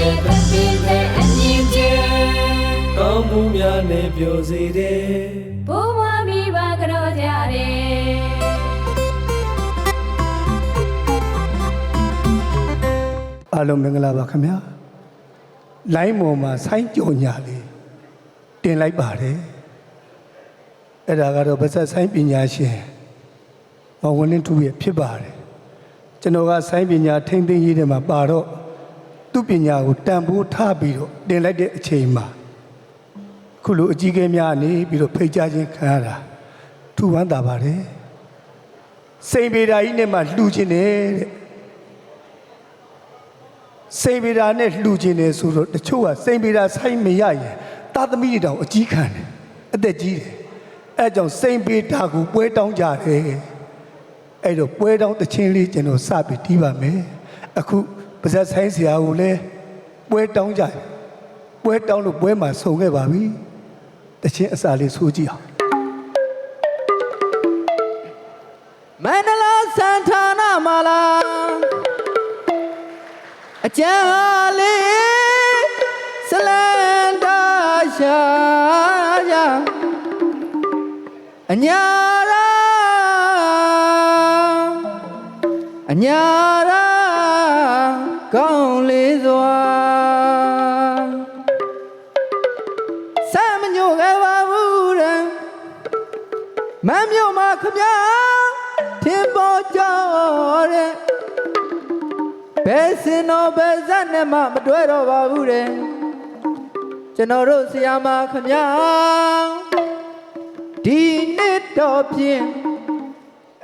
ကျေသွန်ပြီးတဲ့အမြင့်ကျဲကောင်းမှုများနဲ့ပြောစေတယ်ဘုံမမိဘကြောကြတယ်အားလုံးမင်္ဂလာပါခင်ဗျာလိုင်းပေါ်မှာဆိုင်းကြော်ညာလေးတင်လိုက်ပါတယ်အဲ့ဒါကတော့ဗဇက်ဆိုင်းပညာရှင်မောင်ဝင်းလင်းသူရဲ့ဖြစ်ပါတယ်ကျွန်တော်ကဆိုင်းပညာထိမ့်သိမ်းရေးတယ်မှာပါတော့ သူ့ပညာကိုတန်ဖိုးထားပြီးတော့တင်လိုက်တဲ့အချိန်မှာခုလိုအကြီးအကဲများနေပြီးတော့ဖိတ်ကြားခြင်းခံရတာထူဝမ်းသာပါတယ်စိန်ပေဓာကြီးနဲ့မှလှူခြင်းတယ်တဲ့စိန်ဗေဒာနဲ့လှူခြင်းတယ်ဆိုတော့တချို့ကစိန်ဗေဒာဆိုင်မရရင်သာသမီတွေတောင်အကြီးခံတယ်အသက်ကြီးတယ်အဲဒါကြောင့်စိန်ဗေဒာကိုပွဲတောင်းကြတယ်အဲ့တော့ပွဲတောင်းတခြင်းလေးကျွန်တော်စပြီးတီးပါမယ်အခု ပါဇက်ဆိုင်ဆရာကိုလည်းပွဲတောင်းကြတယ်ပွဲတောင်းလို့ပွဲမှာဆုံခဲ့ပါပြီတခြင်းအစာလေးဆိုကြည့်အောင်မန္တလာစံဌာနမာလာအကျံလေးစလန်တာရှာရအညာရာအညာရာ မမ်းမြို့မှာခမညာထင်ပေါ်ကြောတဲ့ဘယ်စင်တော်ဘယ်ဇက်နဲ့မှမတွဲတော့ပါဘူးတဲ့ကျွန်တော်တို့ဆရာမခမညာဒီနှစ်တော့ဖြင့်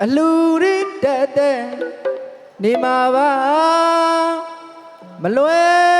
အလူရတက်တဲ့နေမှာပါမလွယ်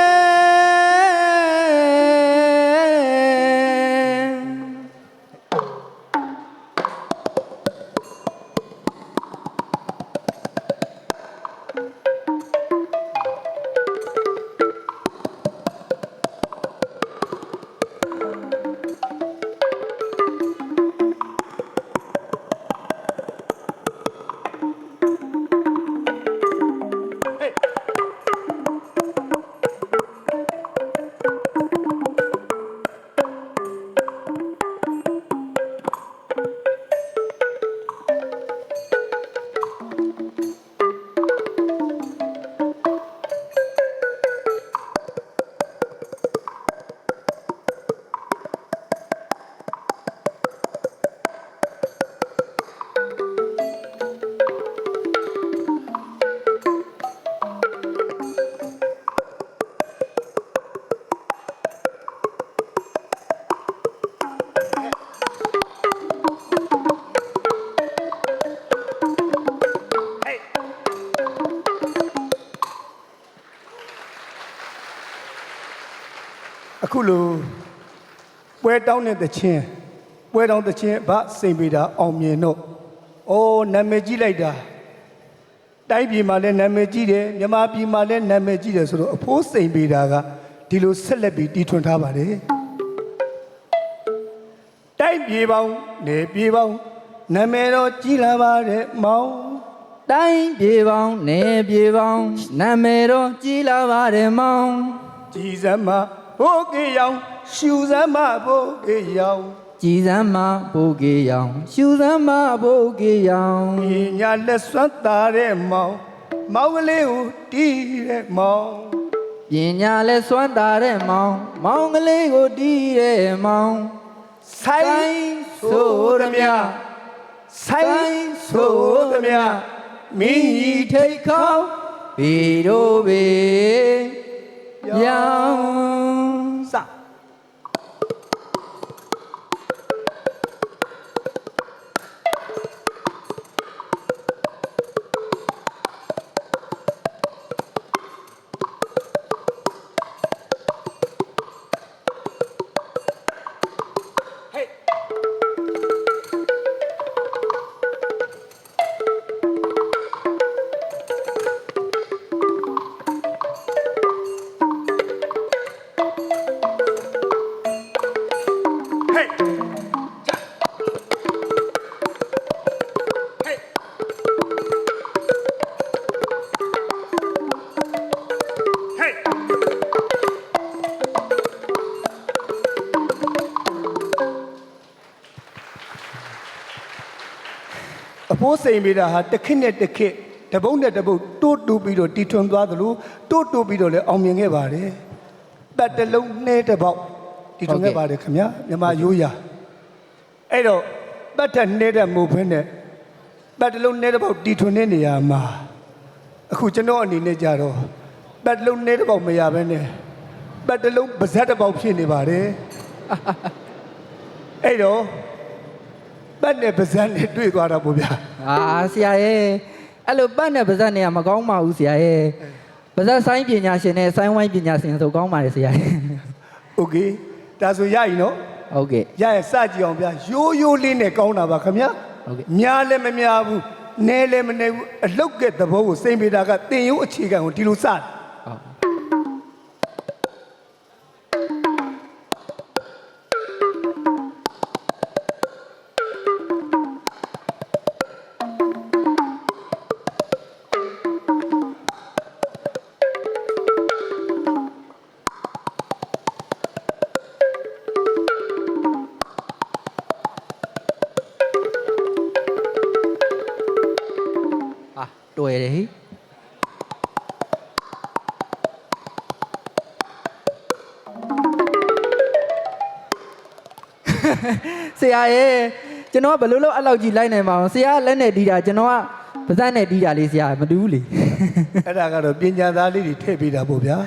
ခုလိုပွဲတောင်းတဲ့တခြင်းပွဲတောင်းတခြင်းဗစိန်ပေတာအောင်မြင်တော့အိုးနာမည်ကြီးလိုက်တာတိုင်းပြည်မှာလည်းနာမည်ကြီးတယ်မြန်မာပြည်မှာလည်းနာမည်ကြီးတယ်ဆိုတော့အဖိုးစိန်ပေတာကဒီလိုဆက်လက်ပြီးတီထွင်ထားပါတယ်တိုင်းပြည်ပေါင်းနေပြည်ပေါင်းနာမည်တော့ကြီးလာပါတယ်မောင်တိုင်းပြေပေါင်းနေပြေပေါင်းနာမည်တော့ကြီးလာပါတယ်မောင်ကြည်စမ်းမ ဘိုးကေရောင်ရှူစမ်းမဘိုးကေရောင်ကြည်စမ်းမဘိုးကေရောင်ရှူစမ်းမဘိုးကေရောင်ပညာလက်စွမ်းသားတဲ့မောင်မောင်ကလေးကိုတီးတဲ့မောင်ပညာလဲစွမ်းတာတဲ့မောင် မောင်ကလေးကိုတီးတဲ့မောင်ဆိုင်ဆိုရမြဆိုင်ဆိုရမြမင်းကြီးထိတ်ခေါင်းဘီတို့ဘီပြောင်း ဖိုးစိန်ပေးတာဟာတစ်ခစ်နဲ့တစ်ခစ်တပုတ်နဲ့တပုတ်တိုးတူပြီးတော့တီထွန်သွားသလိုတိုးတူပြီးတော့လည်းအောင်မြင်ခဲ့ပါတယ်ပတ်တစ်လုံးနှဲတစ်ပေါက်တီထွန်ခဲ့ပါတယ်ခင်ဗျာမြမရိုးရာအဲ့တော့ပတ်ထက်နှဲတဲ့မို့ဖင်းနဲ့ပတ်တစ်လုံးနှဲတစ်ပေါက်တီထွန်တဲ့နေရာမှာအခုကျွန်တော်အနေနဲ့ကြတော့ပတ်တစ်လုံးနှဲတစ်ပေါက်မရဘဲနဲ့ပတ်တစ်လုံးပါဇက်တစ်ပေါက်ဖြစ်နေပါတယ်အဲ့တော့ ပတ်နဲ့ပါဇက်နဲ့တွေ့သွားတာပေါ့ဗျာ အာဆရာရဲ့အဲ့လိုပတ်နဲ့ပါဇက်နဲ့ကမကောင်းပါဘူးဆရာရဲ့ပါဇက်ဆိုင်ပညာရှင်နဲ့ဆိုင်းဝိုင်းပညာရှင်ဆိုကောင်းပါလေဆရာရဲ့ โอเคဒါဆိုရရင်နော် ဟုတ်ကဲ့ ရရင်စကြည့်အောင်ဗျာရိုးရိုးလေးနဲ့ကောင်းတာပါခင်ဗျာ ဟုတ်ကဲ့ များလည်းမများဘူးနဲလည်းမနဲဘူးအလုတ်ကဲ့သဘောကိုစိန်ပေတာကတင်ရုံအခြေခံကိုဒီလိုစတယ် ဆရာရဲ့ကျွန်တော်ကဘယ်လိုလုပ်အဲ့လောက်ကြီးလိုက်နိုင်မှာအောင်ဆရာကလက်နဲ့တီးတာကျွန်တော်ကပါဇက်နဲ့တီးတာလေးဆရာမတူဘူးလေအဲ့ဒါကတော့ပညာသားလေးတွေထည့်ပေးတာပေါ့ဗျာ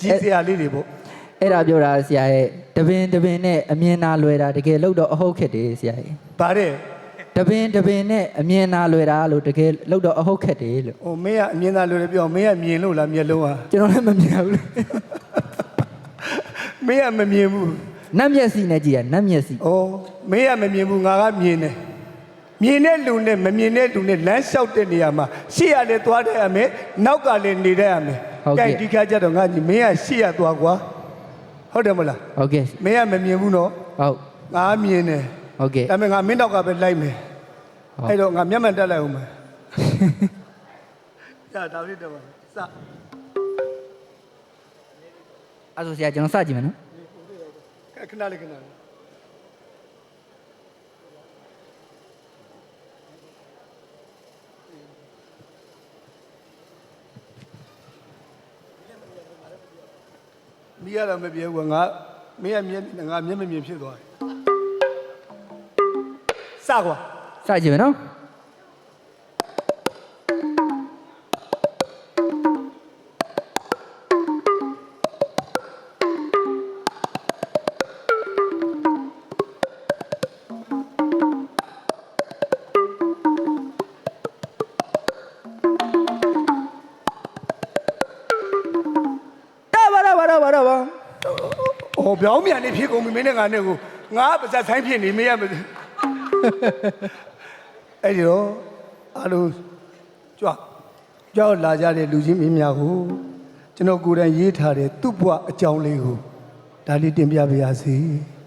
ကြီးစရာလေးတွေပေါ့အဲ့ဒါပြောတာဆရာရဲ့တပင်တပင်နဲ့အမြင်နာလွယ်တာတကယ်လို့တော့အဟုတ်ခက်တယ်ဆရာရဲ့ဗါတဲ့တပင်တပင်နဲ့အမြင်နာလွယ်တာလို့တကယ်လို့တော့အဟုတ်ခက်တယ်လို့ဟိုမင်းကအမြင်သားလို့လည်းပြောမင်းကမြင်လို့လားမျက်လုံးဟာကျွန်တော်လည်းမမြင်ဘူးလေမင်းကမမြင်ဘူး နတ်မျက်စိနဲ့ကြည့်ရနတ်မျက်စိဩမင်းကမမြင်ဘူးငါကမြင်တယ်မြင်တဲ့လူနဲ့မမြင်တဲ့လူနဲ့လမ်းလျှောက်တဲ့နေရာမှာရှေ့ရလည်းသွားတတ်ရမယ်နောက်ကလည်းနေတတ်ရမယ်ကြိုက်ဒီခါကျတော့ငါညီမင်းကရှေ့ရသွားကွာဟုတ်တယ်မလားဟုတ်ကဲ့မင်းကမမြင်ဘူးနော်ဟုတ်ငါမြင်တယ်ဟုတ်ကဲ့ဒါပေမဲ့ငါမင်းနောက်ကပဲလိုက်မယ်ဟုတ်အဲ့တော့ငါမျက်မှန်တက်လိုက်အောင်မယ်ကြာဒါလေးတော့စအဲ့ဆိုဆရာကျွန်တော်စကြည့်မယ်နော် ခဏလေးခဏလေးမီးရတော့မပြေဘူးကွာငါမင်းကမျက်ငါမျက်မမြင်ဖြစ်သွားတယ်စကွာစကြည့်မယ်နော် ပြောင်းမြန်နေဖြစ်ကုန်ပြီမင်းနဲ့ငါနဲ့ကိုငါပါဇက်ဆိုင်ဖြစ်နေမေးရမလို့။အဲ့ဒီတော့အလိုကြွကြောက်လာကြတဲ့လူချင်းမင်းများကိုကျွန်တော်ကိုယ်တိုင်ရေးထားတဲ့သူ့ဘဝအကြောင်းလေးကိုဒါလေးတင်ပြပါရစေ။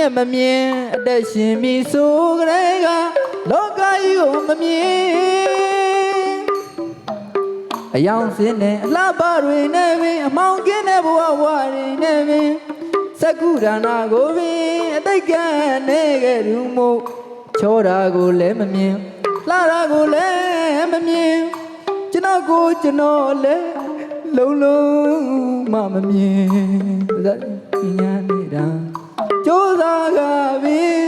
မြက်မမြင်အသက်ရှင်ပြီဆိုကြတဲ့ကလောကကြီးကိုမမြင်အယောင်စင်းနဲ့အလှပတွေနဲ့ပင်အမောင်ကင်းတဲ့ဘဝဘဝတွေနဲ့ပင်စက္ကုဒါနာကိုပင်အတိတ်ကနေခဲ့သူမို့ချောတာကိုလည်းမမြင်လှတာကိုလည်းမမြင်ကျွန်တော်ကိုကျွန်တော်လည်းလုံးလုံးမမမြင်ဇာညာနေတာ ကြိုးစားကပင်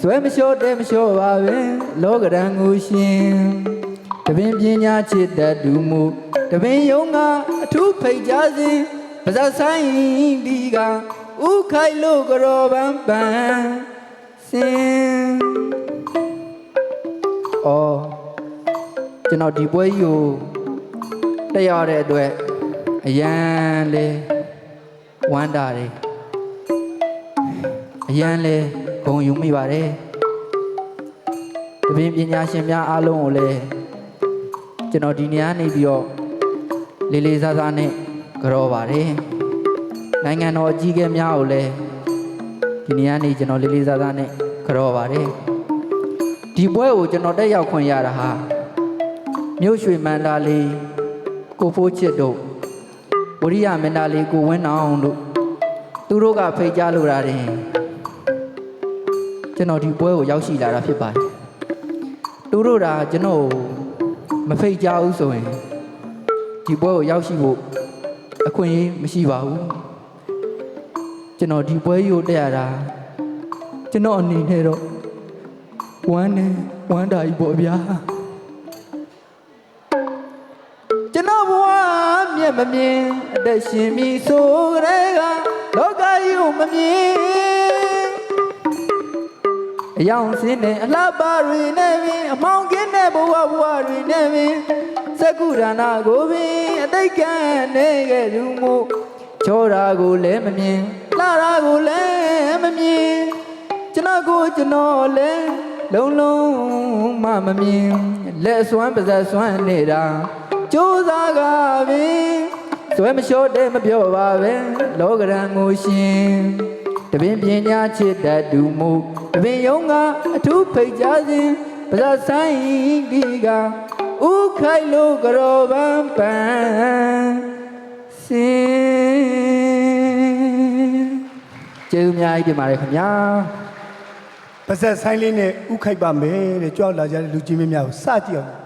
ဆွဲမလျှော့တဲ့မလျှော့ပါပဲလောကရန်ကိုရှင်တပင်ပညာချစ်တတ်သူမူတပင်ယုံကအထူးဖိတ်ကြစဉ်ပါဇက်ဆိုင်ဒီကဥခိုင်လို့ကြောပန်းပန်းစင်အော်ကျွန်တော်ဒီပွဲကြီးကိုတက်ရတဲ့အတွက်အရန်လေဝမ်းတာတယ် အရန်လေဂုံယူမိပါတယ်တပင်ပညာရှင်များအားလုံးကိုလည်းကျွန်တော်ဒီနေရာနေပြီးတော့လေးလေးစားစားနဲ့ကြောပါတယ်နိုင်ငံတော်အကြီးအကဲများကိုလည်းဒီနေရာနေကျွန်တော်လေးလေးစားစားနဲ့ကြောပါတယ်ဒီပွဲကိုကျွန်တော်တက်ရောက်ခွင့်ရတာဟာမြို့ရွှေမန္တာလေးကိုဖိုးချစ်တို့ဝရိယမန္တာလေးကိုဝင်းအောင်တို့သူတို့ကဖိတ်ကြားလိုတာတင် ကျွန်တော်ဒီပွဲကိုရောက်ရှိလာတာဖြစ်ပါတယ်သူတို့ကကျွန်တော်ကိုမဖိတ်ကြားဘူးဆိုရင်ဒီပွဲကိုရောက်ရှိဖို့အခွင့်အရေးမရှိပါဘူးကျွန်တော်ဒီပွဲကြီးကိုတက်ရတာကျွန်တော်အနေနဲ့တော့ဝမ်းနဲ့ဝမ်းတာကြီးပေါ့ဗျာကျွန်တော်ဘဝမျက်မမြင်အသက်ရှင်ပြီဆိုတဲ့ကလောကကြီးကိုမမြင် အယောင်စင်းနဲ့အလှပတွေနဲ့ပင်အမောင်ကင်းတဲ့ဘဝဘဝတွေနဲ့ပင်စကုဒါနာကိုပင်အတိတ်ကံနေခဲ့သူမို့ချောတာကိုလည်းမမြင်လှတာကိုလည်းမမြင်ကျွန်တော်ကိုကျွန်တော်လည်းလုံးလုံးမမမြင်လက်ဆွမ်းပါဇက်ဆွမ်းနေတာကြိုးစားကပင်သွဲမလျှော့တဲ့မပြောပါပဲလောကရန်ကိုရှင်တ ပင်ပညာချစ်တတ်သူမူတပင်ယုံကအထူးဖိတ်ကြားစဉ်ပါဇက်ဆိုင်ဒီကဥခိုင်လို့ကရောပန်းပန်းစင်ကျေးဇူးအများကြီးတင်ပါတယ်ခင်ဗျာပါဇက်ဆိုင်လေးနဲ့ဥခိုက်ပါမယ်တဲ့ကြောက်လာကြတဲ့လူကြီးမင်းများကိုစကြည့်အောင်